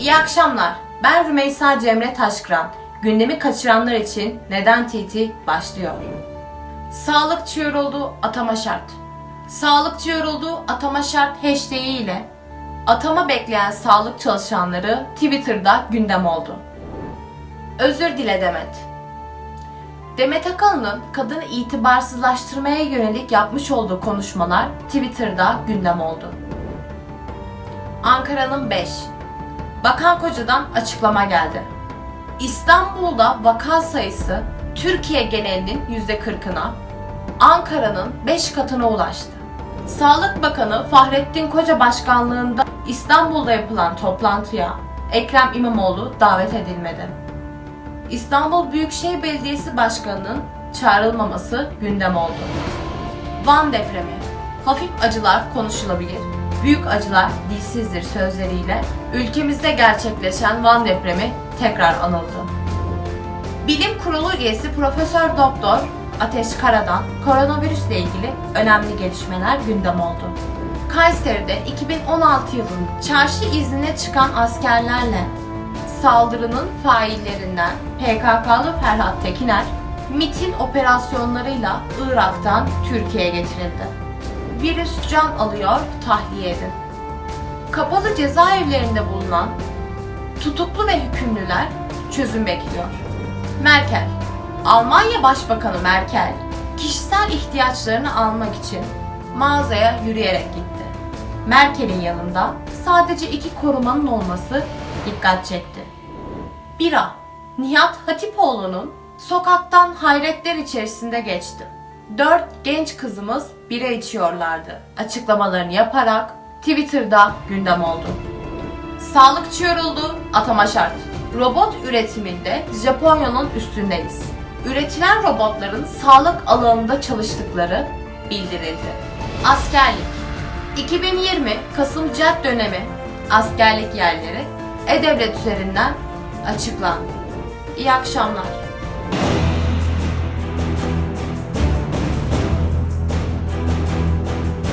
İyi akşamlar. Ben Rümeysa Cemre Taşkıran. Gündemi kaçıranlar için Neden TT başlıyor. Sağlıkçı yoruldu, atama şart. Sağlıkçı yoruldu, atama şart hashtag ile atama bekleyen sağlık çalışanları Twitter'da gündem oldu. Özür dile Demet. Demet Akalın'ın kadını itibarsızlaştırmaya yönelik yapmış olduğu konuşmalar Twitter'da gündem oldu. Ankara'nın 5. Bakan Koca'dan açıklama geldi. İstanbul'da vaka sayısı Türkiye genelinin %40'ına, Ankara'nın 5 katına ulaştı. Sağlık Bakanı Fahrettin Koca başkanlığında İstanbul'da yapılan toplantıya Ekrem İmamoğlu davet edilmedi. İstanbul Büyükşehir Belediyesi Başkanı'nın çağrılmaması gündem oldu. Van depremi. Hafif acılar konuşulabilir, büyük acılar dilsizdir sözleriyle ülkemizde gerçekleşen Van depremi tekrar anıldı. Bilim Kurulu üyesi Profesör Doktor Ateş Karadan koronavirüsle ilgili önemli gelişmeler gündem oldu. Kayseri'de 2016 yılında çarşı iznine çıkan askerlerle saldırının faillerinden PKK'lı Ferhat Tekiner, MIT'in operasyonlarıyla Irak'tan Türkiye'ye getirildi. Virüs can alıyor, tahliye edin. Kapalı cezaevlerinde bulunan tutuklu ve hükümlüler çözüm bekliyor. Merkel, Almanya Başbakanı Merkel, kişisel ihtiyaçlarını almak için mağazaya yürüyerek gitti. Merkel'in yanında sadece iki korumanın olması dikkat çekti. Bira, Nihat Hatipoğlu'nun sokaktan hayretler içerisinde geçti. Dört genç kızımız bira içiyorlardı. Açıklamalarını yaparak Twitter'da gündem oldu. Sağlıkçı yoruldu, atama şart. Robot üretiminde Japonya'nın üstündeyiz. Üretilen robotların sağlık alanında çalıştıkları bildirildi. Askerlik 2020 Kasım Cep dönemi askerlik yerleri E-Devlet üzerinden açıklandı. İyi akşamlar.